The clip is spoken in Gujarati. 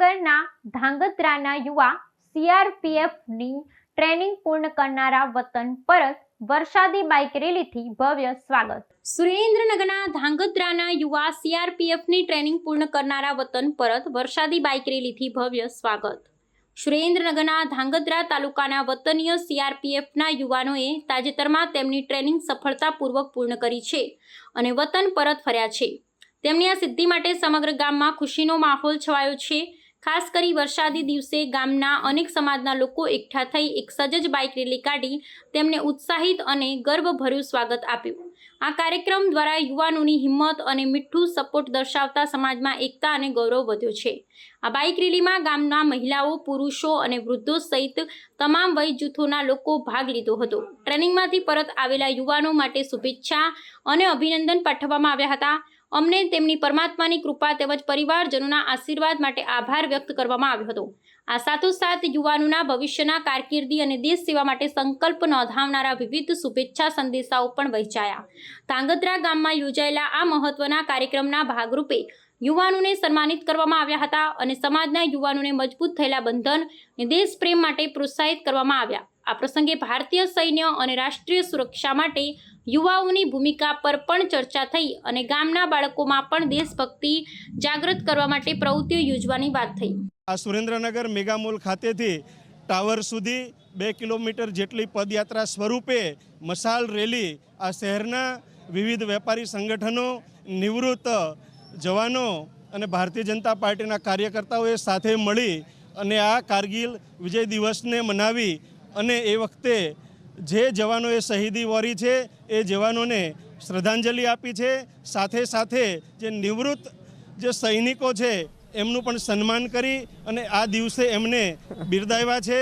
સુરેન્દ્રનગરના ધાંગધ્રાના યુવા સીઆરપીએફની ટ્રેનિંગ પૂર્ણ કરનારા વતન પરત વરસાદી બાઇક રેલીથી ભવ્ય સ્વાગત. સુરેન્દ્રનગરના ધાંગધ્રાના યુવા સીઆરપીએફની ટ્રેનિંગ પૂર્ણ કરનારા વતન પરત વરસાદી બાઇક રેલીથી ભવ્ય સ્વાગત. સુરેન્દ્રનગરના ધાંગધ્રા તાલુકાના વતનીય સીઆરપીએફના યુવાનોએ તાજેતરમાં તેમની ટ્રેનિંગ સફળતાપૂર્વક પૂર્ણ કરી છે અને વતન પરત ફર્યા છે. તેમની આ સિદ્ધિ માટે સમગ્ર ગામમાં ખુશીનો માહોલ છવાયો છે ખાસ કરી વરસાદી દિવસે ગામના અનેક સમાજના લોકો એકઠા થઈ એક સજજ બાઇક રેલી કાઢી તેમને ઉત્સાહિત અને ગર્વભર્યું સ્વાગત આપ્યું. આ કાર્યક્રમ દ્વારા યુવાનોની હિંમત અને મીઠું સપોર્ટ દર્શાવતા સમાજમાં એકતા અને ગૌરવ વધ્યો છે. આ બાઇક રેલીમાં ગામના મહિલાઓ, પુરુષો અને વૃદ્ધો સહિત તમામ વય જૂથોના લોકો ભાગ લીધો હતો. ટ્રેનિંગમાંથી પરત આવેલા યુવાનો માટે શુભેચ્છા અને અભિનંદન પાઠવવામાં આવ્યા હતા. અમને તેમની પરમાત્માની કૃપા તેમજ પરિવારજનોના આશીર્વાદ માટે આભાર વ્યક્ત કરવામાં આવ્યો હતો. આ સાથોસાથ યુવાનોના ભવિષ્યના કારકિર્દી અને દેશ સેવા માટે સંકલ્પ નોંધાવનારા વિવિધ શુભેચ્છા સંદેશાઓ પણ વહેંચાયા. તાંગધ્રા ગામમાં યોજાયેલા આ મહત્વના કાર્યક્રમના ભાગરૂપે યુવાનોને સન્માનિત કરવામાં આવ્યા હતા અને સમાજના યુવાનોને મજબૂત થયેલા બંધન દેશ પ્રેમ માટે પ્રોત્સાહિત કરવામાં આવ્યા. આ પ્રસંગે ભારતીય સૈન્ય અને રાષ્ટ્રીય સુરક્ષા માટે યુવાઓની ભૂમિકા પર પણ ચર્ચા થઈ અને ગામના બાળકોમાં પણ દેશભક્તિ જાગૃત કરવા માટે પ્રવૃત્તિઓ યોજવાની વાત થઈ. આ સુરેન્દ્રનગર મેગામોલ ખાતેથી ટાવર સુધી બે કિલોમીટર જેટલી પદયાત્રા સ્વરૂપે મશાલ રેલી આ શહેરના વિવિધ વેપારી સંગઠનો, નિવૃત્ત જવાનો અને ભારતીય જનતા પાર્ટીના કાર્યકર્તાઓએ સાથે મળી અને આ કારગિલ વિજય દિવસને મનાવી અને એ વખતે જે જવાનોએ શહીદી વોરી છે, એ જવાનોને શ્રદ્ધાંજલિ આપી છે. સાથે સાથે જે નિવૃત્ત જે સૈનિકો છે, એમનું પણ સન્માન કરી અને આ દિવસે એમને બિરદાવ્યા છે.